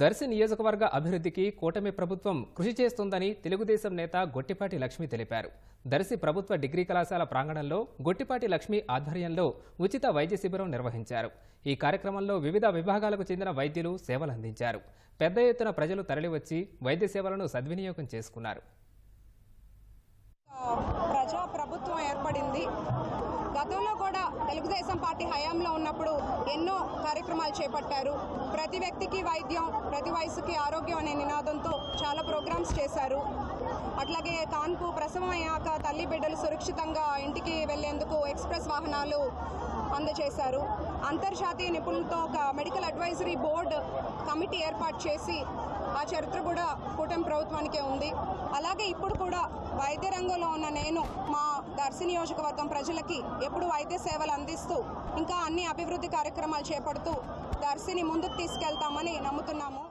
దర్శి నియోజకవర్గ అభివృద్ధికి కూటమి ప్రభుత్వం కృషి చేస్తుందని తెలుగుదేశం నేత గొట్టిపాటి లక్ష్మి తెలిపారు. దర్శి ప్రభుత్వ డిగ్రీ కళాశాల ప్రాంగణంలో గొట్టిపాటి లక్ష్మి ఆధ్వర్యంలో ఉచిత వైద్య శిబిరం నిర్వహించారు. ఈ కార్యక్రమంలో వివిధ విభాగాలకు చెందిన వైద్యులు సేవలందించారు. పెద్ద ఎత్తున ప్రజలు తరలివచ్చి వైద్య సేవలను సద్వినియోగం చేసుకున్నారు. ప్రజా ప్రభుత్వం ఏర్పడింది. గతంలో కూడా తెలుగుదేశం పార్టీ హయాంలో ఉన్నప్పుడు ఎన్నో కార్యక్రమాలు చేపట్టారు. ప్రతి వ్యక్తికి వైద్యం ప్రతి వయసుకి ఆరోగ్యం అనే నినాదంతో చాలా ప్రోగ్రామ్స్ చేశారు. అట్లాగే కాన్పు ప్రసవం అయ్యాక తల్లి బిడ్డలు సురక్షితంగా ఇంటికి వెళ్ళేందుకు ఎక్స్ప్రెస్ వాహనాలు అందజేశారు. అంతర్జాతీయ నిపుణులతో ఒక మెడికల్ అడ్వైజరీ బోర్డు కమిటీ ఏర్పాటు చేసి ఆ చరిత్ర కూడా కూటమి ప్రభుత్వానికే ఉంది. అలాగే ఇప్పుడు కూడా వైద్య రంగంలో ఉన్న నేను మా దర్శి నియోజకవర్గం ప్రజలకి ఎప్పుడు వైద్య సేవలు అందిస్తూ ఇంకా అన్ని అభివృద్ధి కార్యక్రమాలు చేపడుతూ దర్శిని ముందుకు తీసుకెళ్తామని నమ్ముతున్నాము.